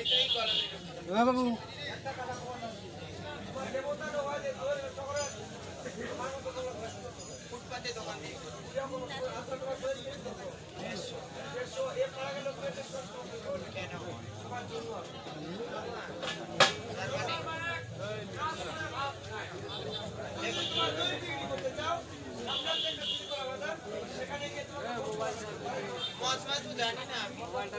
বাবু সেখানে গিয়ে মোবাইলটা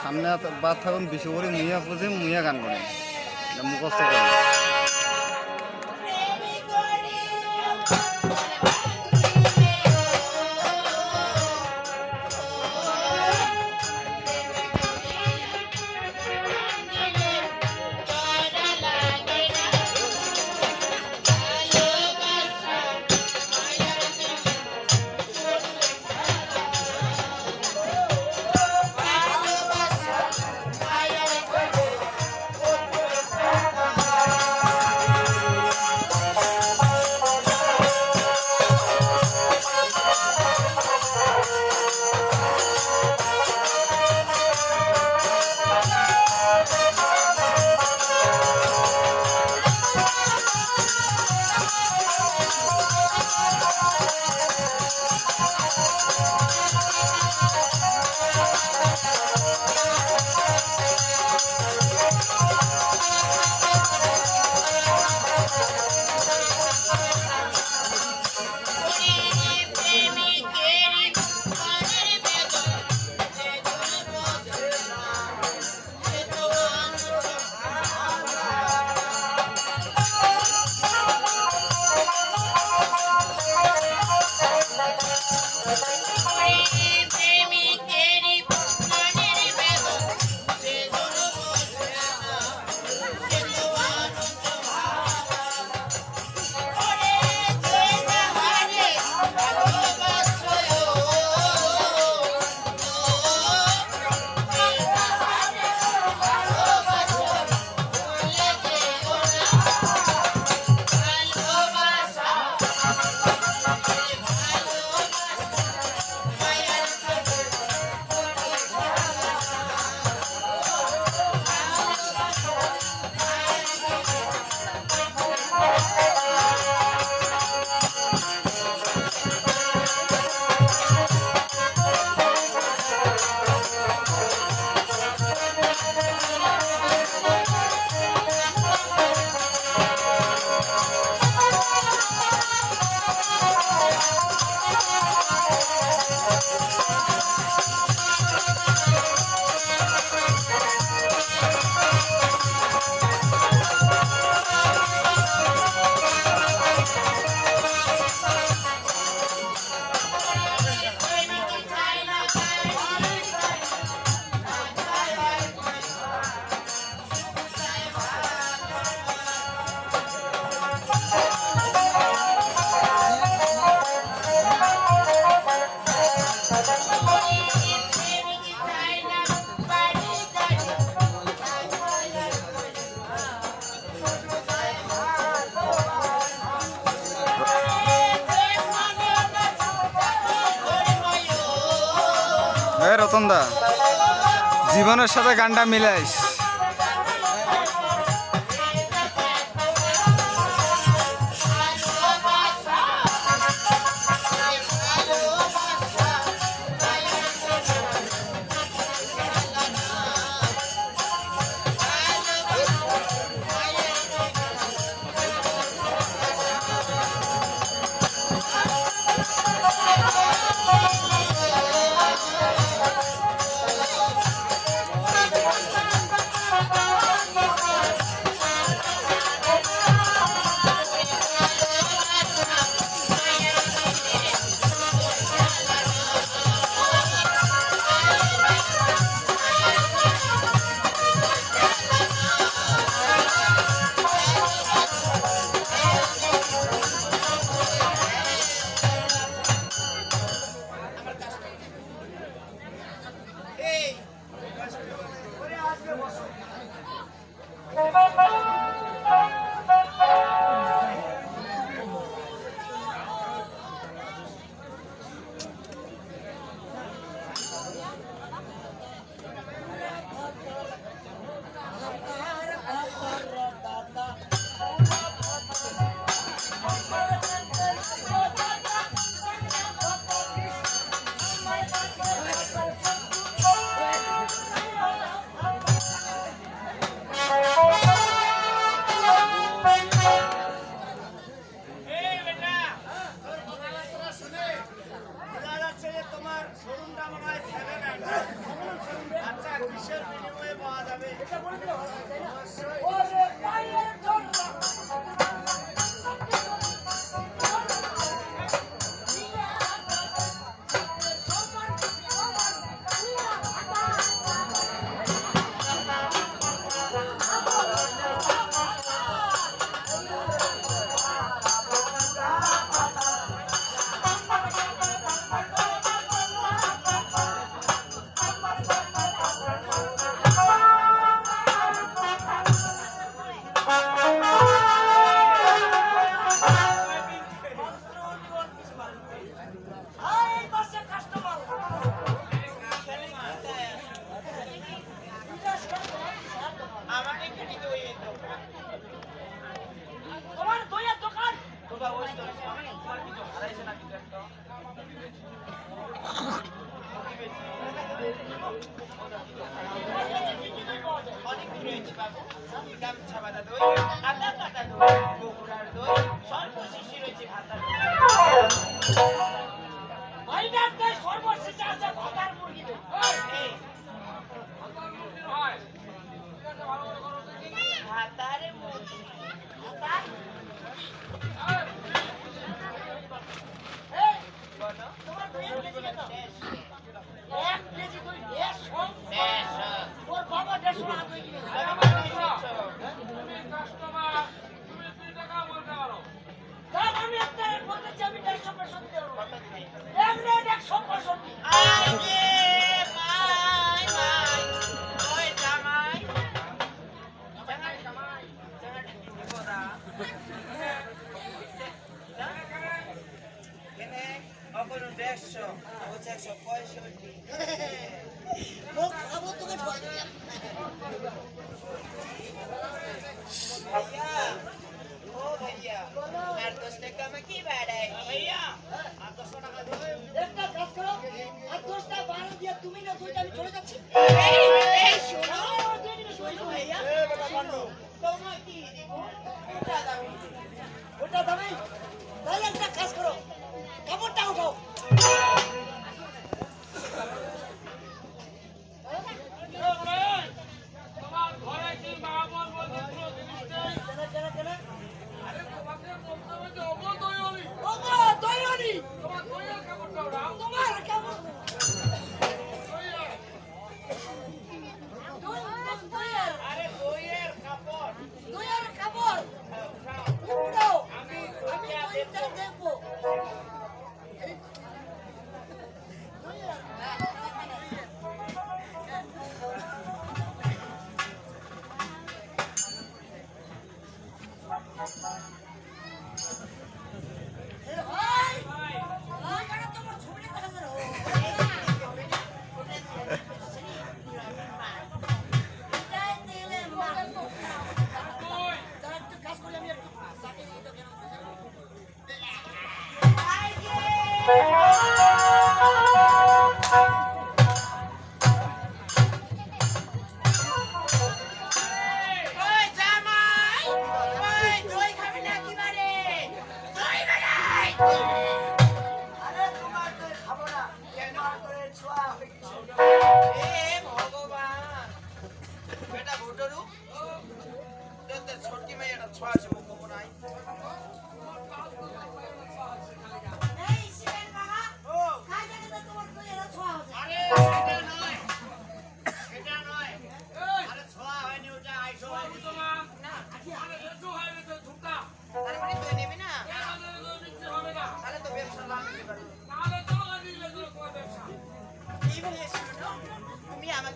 সামনে বাদ থাকুন বিশু করে মুইয়া বুঝে মুইয়া গান করেন। মুখস্থ করেন। জীবনের সাথে গানটা মিলাইস। ¿Qué está poniendo? খুঁজে আমি চলে যাচ্ছি। Thank you.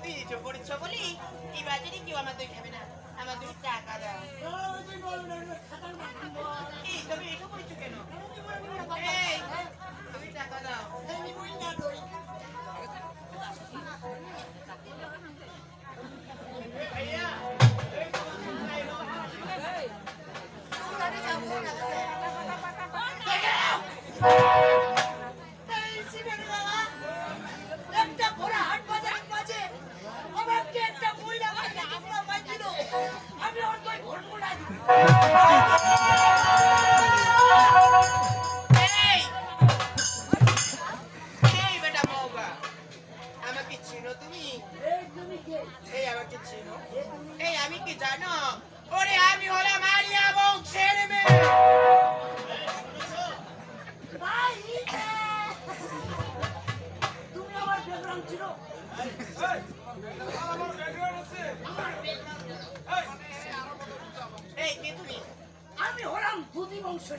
বিয়ে করেছ বলি এই বাজারে কেউ আমার দই খাবে না আমার দই টাকা দাও করেছ কেন Thank you. এই আমাকে চিনো। এই আমি কি জানো? ওরে আমি হলাম আরিয়া বংশের মেয়ে। তুমি আমার ব্যাকগ্রাউন্ড ছিল। এই কে তুমি? আমি হলাম দুদি বংশের